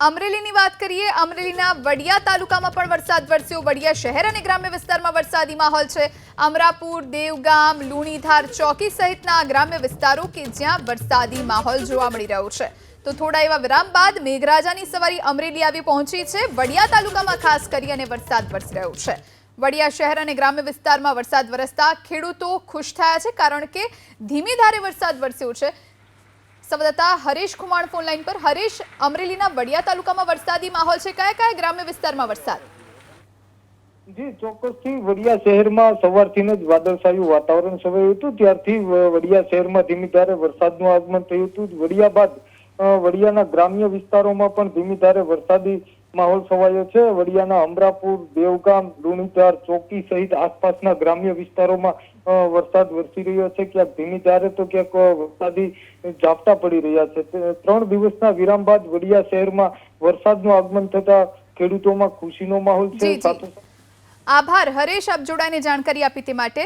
અમરેલીની વાત કરીએ, અમરેલીના વડિયા તાલુકામાં પણ વરસાદ વરસ્યો. વડિયા શહેર અને ગ્રામ્ય વિસ્તારમાં વરસાદી માહોલ છે. અમરાપુર, દેવગામ, લુણીધાર ચોકી સહિતના ગ્રામ્ય વિસ્તારો કે જ્યાં વરસાદી માહોલ જોવા મળી રહ્યો છે. તો થોડા એવા વિરામ બાદ મેઘરાજાની સવારી અમરેલી આવી પહોંચી છે. વડિયા તાલુકામાં ખાસ કરી અને વરસાદ વરસી રહ્યો છે. વડિયા શહેર અને ગ્રામ્ય વિસ્તારમાં વરસાદ વરસતા ખેડૂતો ખુશ થયા છે, કારણ કે ધીમી ધારે વરસાદ વરસ્યો છે. સંવાદદાતા હરેશ ખુમાણ ફોન લાઈન પર. હરેશ, અમરેલીના વડિયા તાલુકામાં વરસાદી માહોલ છે. કયા કયા ગ્રામ્ય વિસ્તારમાં વરસાદ? જી, ચોક્કસથી વડિયા શહેરમાં સવારથી જ વાદળછાયું વાતાવરણ છવાયું હતું. ત્યારથી વડિયા શહેરમાં ધીમી ધારે વરસાદનું આગમન થયું હતું. વડિયા બાદ વડિયાના ગ્રામ્ય વિસ્તારોમાં પણ ધીમી ધારે વરસાદી માહોલ છવાયો છે. વડિયાના અમરાપુર દેવગામ લુણીધાર ચોકી સહિત આસપાસના ગ્રામ્ય વિસ્તારોમાં વરસાદ વરસી રહ્યો છે. ક્યાંક ધીમી ધારે તો ક્યાંક વરસાદી ઝાપટા પડી રહ્યા છે. ત્રણ દિવસના વિરામ બાદ વડિયા શહેરમાં વરસાદનું આગમન થતા ખેડૂતોમાં ખુશીનો માહોલ છે. આભાર. હરેશ આપ જોડાઈને જાણકારી આપી તે માટે.